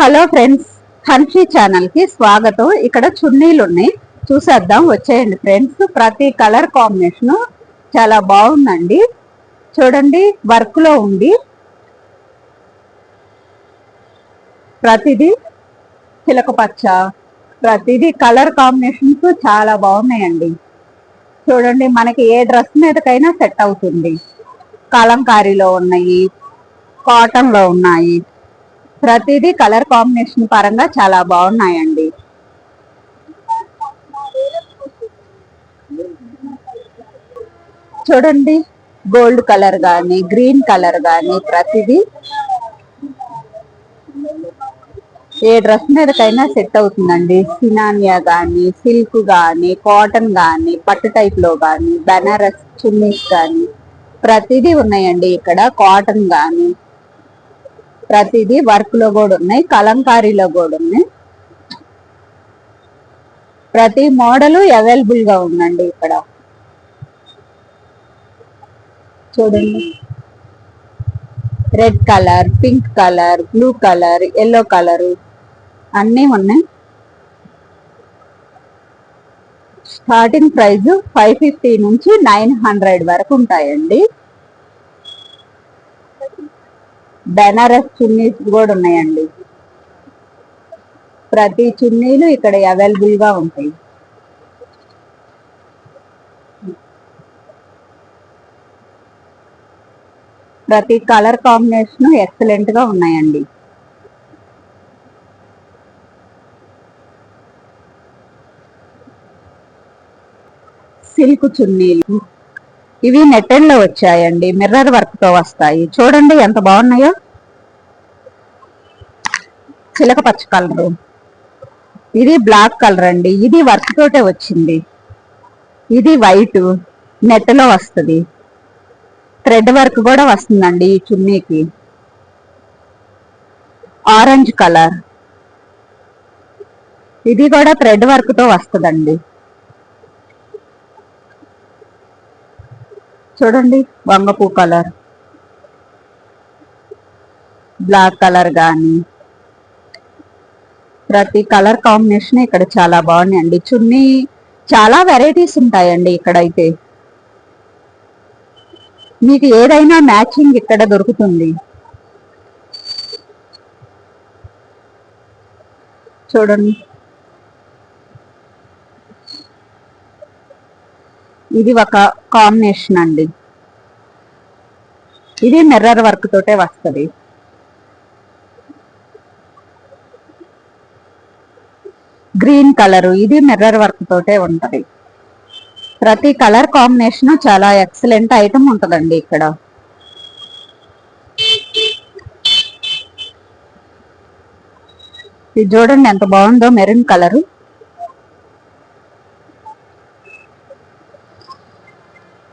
Hello friends Hanshi ఛానల్కి స్వాగతం. ఇక్కడ చున్నీలు ఉన్నాయి చూసేద్దాం వచ్చేయండి ఫ్రెండ్స్. ప్రతి కలర్ కాంబినేషన్ చాలా బాగుందండి. చూడండి వర్క్లో ఉంది. ప్రతిదీ చిలక పచ్చ. ప్రతిదీ కలర్ కాంబినేషన్స్ చాలా బాగున్నాయండి. చూడండి మనకి ఏ డ్రెస్ మీదకైనా సెట్ అవుతుంది. కలంకారీలో ఉన్నాయి కాటన్లో ఉన్నాయి. ప్రతిదీ కలర్ కాంబినేషన్ పరంగా చాలా బాగున్నాయండి. చూడండి గోల్డ్ కలర్ గాని గ్రీన్ కలర్ గాని ప్రతిదీ ఏ డ్రెస్ మీదకైనా సెట్ అవుతుందండి. సినానియా గాని సిల్క్ గాని కాటన్ గాని పట్టు టైప్లో గాని చున్నీస్ గాని ప్రతిదీ ఉన్నాయండి. ఇక్కడ కాటన్ గాని ప్రతిదీ వర్క్లో కూడా ఉన్నాయి కలంకారీలో కూడా ఉన్నాయి. ప్రతి మోడల్ అవైలబుల్గా ఉందండి ఇక్కడ. చూడండి. Red colour pink colour blue colour yellow colour అన్నీ ఉన్నాయి. స్టార్టింగ్ ప్రైస్ ఫైవ్ ఫిఫ్టీ నుంచి నైన్ హండ్రెడ్ వరకు ఉంటాయండి. బెనారస్ చున్నీస్ కూడా ఉన్నాయండి. ప్రతి చున్నీలు ఇక్కడ అవైలబుల్గా ఉంటాయి. ప్రతి కలర్ కాంబినేషన్ ఎక్సలెంట్గా ఉన్నాయండి. సిల్క్ చున్నీలు. ఇవి నెట్టెన్లో వచ్చాయండి. మిర్రర్ వర్క్తో వస్తాయి. చూడండి ఎంత బాగున్నాయో. చిలక పచ్చ కలరు. ఇది బ్లాక్ కలర్ అండి. ఇది వర్క్ తోటే వచ్చింది. ఇది వైట్. నెట్లో వస్తుంది. థ్రెడ్ వర్క్ కూడా వస్తుందండి ఈ చున్నీకి. Orange colour. ఇది కూడా థ్రెడ్ వర్క్తో వస్తుందండి. చూడండి వంగపూ కలర్. బ్లాక్ కలర్ కానీ ప్రతి కలర్ కాంబినేషన్ ఇక్కడ చాలా బాగున్నాయండి. చున్నీ చాలా వెరైటీస్ ఉంటాయండి ఇక్కడైతే. మీకు ఏదైనా మ్యాచింగ్ ఇక్కడ దొరుకుతుంది. చూడండి. ఇది ఒక కాంబినేషన్ అండి. ఇది మిర్రర్ వర్క్ తోటే వస్తుంది. గ్రీన్ కలర్ ఇది మిర్రర్ వర్క్ తోటే ఉంటది. ప్రతి కలర్ కాంబినేషన్ చాలా ఎక్సలెంట్ ఐటమ్ ఉంటదండి ఇక్కడ. ఇది చూడండి ఎంత బాగుందో మెరూన్ కలరు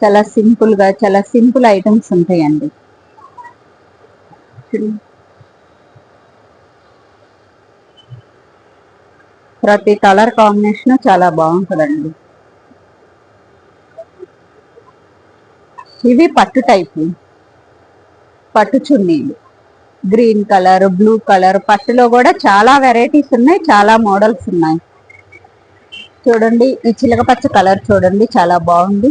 చాలా సింపుల్గా చాలా సింపుల్ ఐటమ్స్ ఉంటాయండి. ప్రతి కలర్ కాంబినేషన్ చాలా బాగుంటుందండి. ఇవి పట్టు టైపు. పట్టు చున్నీలు. గ్రీన్ కలర్ బ్లూ కలర్ పట్టులో కూడా చాలా వెరైటీస్ ఉన్నాయి చాలా మోడల్స్ ఉన్నాయి. చూడండి ఈ చిలక పచ్చ కలర్ చూడండి చాలా బాగుంది.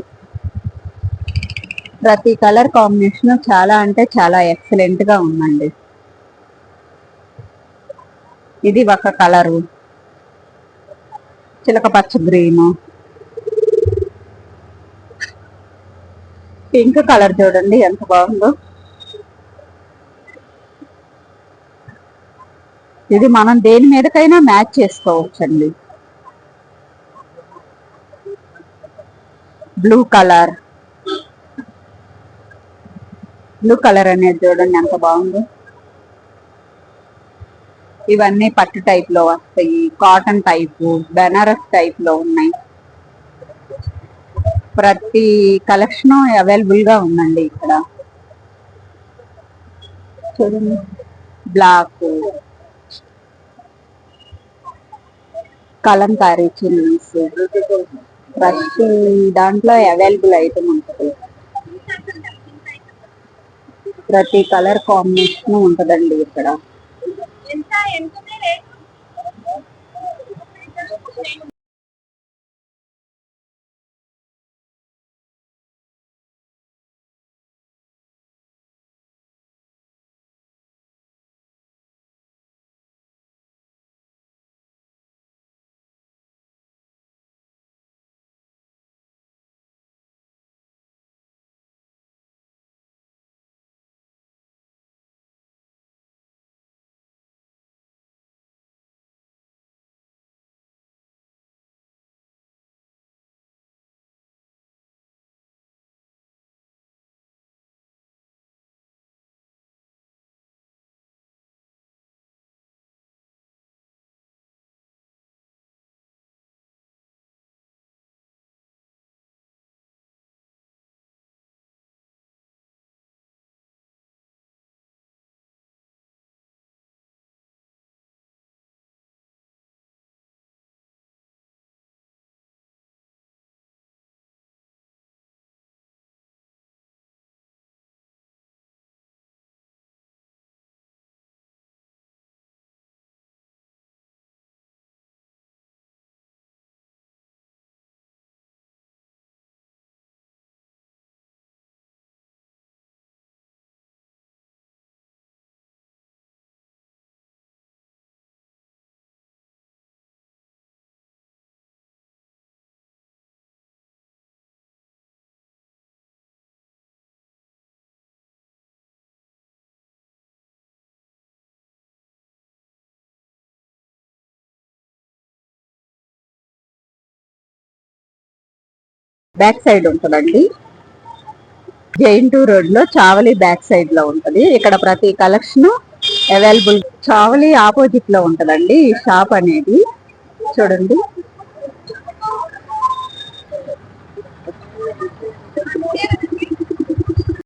ప్రతి కలర్ కాంబినేషన్ చాలా అంటే చాలా ఎక్సలెంట్గా ఉందండి. ఇది ఒక కలరు. చిలక పచ్చ గ్రీన్. పింక్ కలర్ చూడండి ఎంత బాగుందో. ఇది మనం దేని మీదకైనా మ్యాచ్ చేసుకోవచ్చండి. Blue colour. బ్లూ కలర్ అనేది చూడండి ఎంత బాగుంది. ఇవన్నీ పట్టు టైప్లో వస్తాయి. కాటన్ టైపు బెనారస్ టైప్లో ఉన్నాయి. ప్రతి కలెక్షన్ అవైలబుల్గా ఉందండి ఇక్కడ. చూడండి. బ్లాక్ కలంకారీ చిన్నీస్ ప్రతి దాంట్లో అవైలబుల్ ఐటమ్ ఉంటుంది. ప్రతి కలర్ కాంబినేషన్ ఉంటుందండి ఇక్కడ. బ్యాక్ సైడ్ ఉంటుందండి. జైన్ టూ రోడ్లో చావలి బ్యాక్ సైడ్లో ఉంటుంది. ఇక్కడ ప్రతి కలెక్షన్ అవైలబుల్ చావలి ఆపోజిట్లో ఉంటుందండి ఈ షాప్ అనేది. చూడండి.